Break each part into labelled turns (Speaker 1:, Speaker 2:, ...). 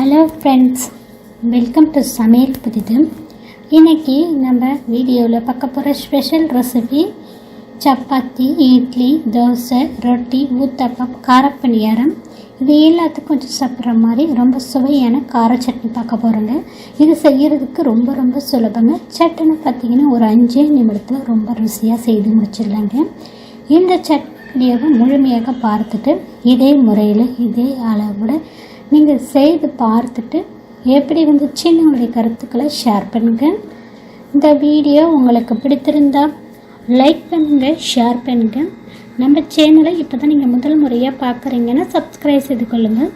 Speaker 1: Hello friends welcome to சமையல் புதிது இன்றைக்கி நம்ம வீடியோவில் பார்க்க போகிற ஸ்பெஷல் ரெசிபி சப்பாத்தி இட்லி தோசை ரொட்டி ஊத்தப்பம் காரப்பணியாரம். இது எல்லாத்துக்கும் கொஞ்சம் சாப்பிட்ற மாதிரி ரொம்ப சுவையான கார சட்னி பார்க்க போகிறோங்க இது செய்கிறதுக்கு ரொம்ப ரொம்ப சுலபங்க. சட்னி பார்த்தீங்கன்னா ஒரு அஞ்சே நிமிடத்தில் ரொம்ப ருசியாக செய்து முடிச்சிடலாங்க. இந்த சட்னியை முழுமையாக பார்த்துட்டு இதே முறையில் இதே அளவோட நீங்கள் செய்து பார்த்துட்டு எப்படி வந்துச்சுன்னு உங்களுடைய கருத்துக்களை ஷேர் பண்ணுங்கள் இந்த வீடியோ உங்களுக்கு பிடித்திருந்தா லைக் பண்ணுங்கள் ஷேர் பண்ணுங்கள் நம்ம சேனலை இப்போ தான் நீங்கள் முதல் முறையாக பார்க்குறீங்கன்னா சப்ஸ்கிரைப் செய்து கொள்ளுங்கள்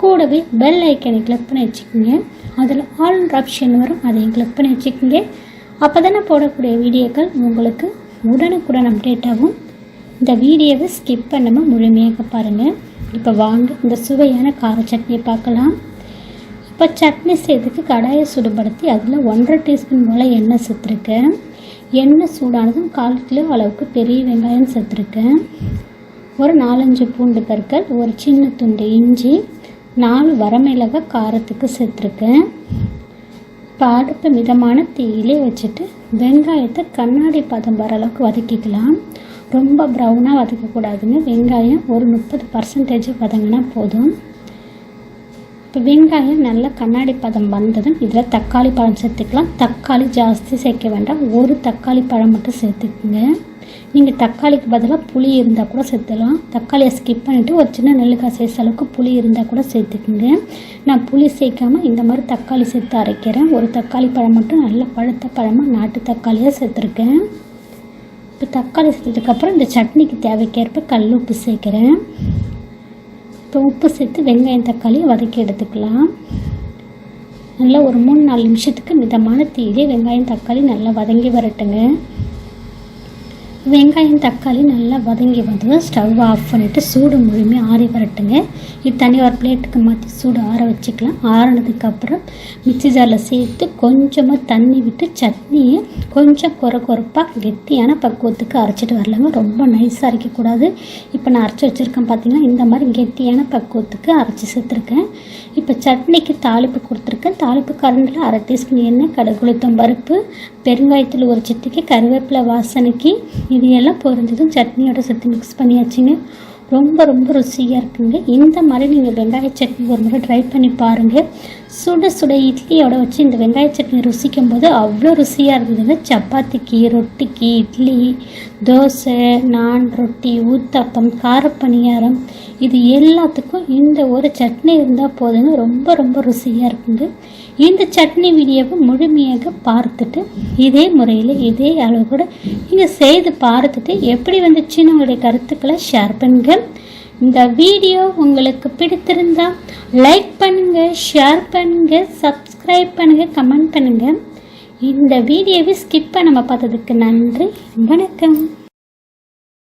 Speaker 1: கூடவே பெல் ஐக்கனை கிளிக் பண்ணி வச்சுக்கோங்க. அதில் ஆல் ஆப்ஷன் வரும் அதையும் கிளிக் பண்ணி வச்சுக்கோங்க. அப்போ தானே போடக்கூடிய வீடியோக்கள் உங்களுக்கு உடனுக்குடன் அப்டேட் ஆகும். இந்த வீடியோவை ஸ்கிப் பண்ணாமல் முழுமையாக பாருங்கள் இப்போ வாங்க இந்த சுவையான கார சட்னியை பார்க்கலாம். இப்போ சட்னி செய்யறதுக்கு கடாயை சுடுபடுத்தி அதில் ஒன்றரை டீஸ்பூன் போல் எண்ணெய் சேர்த்துருக்கேன். எண்ணெய் சூடானதும் கால் கிலோ அளவுக்கு பெரிய வெங்காயம் சேர்த்துருக்கேன். ஒரு நாலஞ்சு பூண்டு பற்கள் ஒரு சின்ன துண்டு இஞ்சி நாலு வரமிளகா காரத்துக்கு சேர்த்துருக்கேன். இப்போ அடுப்பு மிதமான தீயிலே வச்சுட்டு வெங்காயத்தை கண்ணாடி பதம் வர அளவுக்கு வதக்கிக்கலாம். ரொம்ப ப்ரௌனாக வதக்கக்கூடாதுங்க. வெங்காயம் ஒரு முப்பது பர்சன்டேஜ் வதங்கினா போதும். இப்போ வெங்காயம் நல்லா கண்ணாடி பதம் வந்ததும் இதில் தக்காளி பழம் சேர்த்துக்கலாம். தக்காளி ஜாஸ்தி சேர்க்க வேண்டாம். ஒரு தக்காளி பழம் மட்டும் சேர்த்துக்குங்க. நீங்கள் தக்காளிக்கு பதிலாக புளி இருந்தால் கூட சேர்த்துக்கலாம். தக்காளியை ஸ்கிப் பண்ணிவிட்டு ஒரு சின்ன நெல்லுக்காய் சேர்த்த அளவுக்கு புளி இருந்தால் கூட சேர்த்துக்குங்க. நான் புளி சேர்க்காம இந்த மாதிரி தக்காளி சேர்த்து அரைக்கிறேன். ஒரு தக்காளி பழம் மட்டும் நல்ல பழுத்த பழமாக நாட்டு தக்காளியாக சேர்த்துருக்கேன். இப்போ தக்காளி சேர்த்ததுக்கப்புறம் இந்த சட்னிக்கு தேவைக்கேற்ப கல் உப்பு சேர்க்குறேன். இப்போ உப்பு சேர்த்து வெங்காயம் தக்காளியை வதக்கி எடுத்துக்கலாம். நல்லா ஒரு மூணு நாலு நிமிஷத்துக்கு மிதமான தீயிலே வெங்காயம் தக்காளி நல்லா வதங்கி வரட்டுங்க. வெங்காயம் தக்காளி நல்லா வதங்கி வந்து ஸ்டவ் ஆஃப் பண்ணிவிட்டு சூடு முழுமையாக ஆறி வரட்டுங்க. இது தனி ஒரு பிளேட்டுக்கு மாற்றி சூடு ஆற வச்சுக்கலாம். ஆறினதுக்கப்புறம் மிக்சி ஜாரில் சேர்த்து கொஞ்சமாக தண்ணி விட்டு சட்னியை கொஞ்சம் குறை குறைப்பாக கெட்டியான பக்குவத்துக்கு அரைச்சிட்டு வரலாங்க ரொம்ப நைஸாக அரைக்கக்கூடாது. இப்போ நான் அரைச்சி வச்சுருக்கேன் பார்த்தீங்கன்னா இந்த மாதிரி கெட்டியான பக்குவத்துக்கு அரைச்சி சேர்த்துருக்கேன். இப்போ சட்னிக்கு தாளிப்பு கொடுத்துருக்கேன். தாளிப்பு கரண்டில் அரை டீஸ்பூன் எண்ணெய் கடுகுளுத்தம் பருப்பு பெருங்காயத்தில் ஒரு சிட்டிக்கு கருவேப்பிலை வாசனைக்கு இது எல்லாம் பொரிஞ்சதும் சட்னியோட சேர்த்து மிக்ஸ் பண்ணியாச்சுங்க. ரொம்ப ரொம்ப ருசியாக இருக்குங்க. இந்த மாதிரி நீங்கள் வெங்காய சட்னி ஒரு முறை ட்ரை பண்ணி பாருங்கள் சுட சுட இட்லியோட வச்சு இந்த வெங்காய சட்னி ருசிக்கும் போது அவ்வளோ ருசியாக இருந்ததுங்க. சப்பாத்திக்கு ரொட்டிக்கு இட்லி தோசை நான் ரொட்டி ஊத்தப்பம் காரப்பணியாரம் இது எல்லாத்துக்கும் இந்த ஒரு சட்னி இருந்தால் போதுங்க. ரொம்ப ரொம்ப ருசியாக இருக்குங்க. இந்த சட்னி வீடியோவை முழுமையாக பார்த்துட்டு இதே முறையில் இதே அளவு கூட நீங்கள் செய்து பார்த்துட்டு எப்படி வந்துச்சுன்னு உங்களுடைய கருத்துக்களை ஷேர் பண்ணுங்கள் இந்த வீடியோ உங்களுக்கு பிடித்திருந்தா லைக் பண்ணுங்கள் ஷேர் பண்ணுங்கள் சப்ஸ்கிரைப் பண்ணுங்கள் கமெண்ட் பண்ணுங்கள் இந்த வீடியோவை ஸ்கிப் பண்ணாமல் பார்த்ததுக்கு நன்றி வணக்கம்.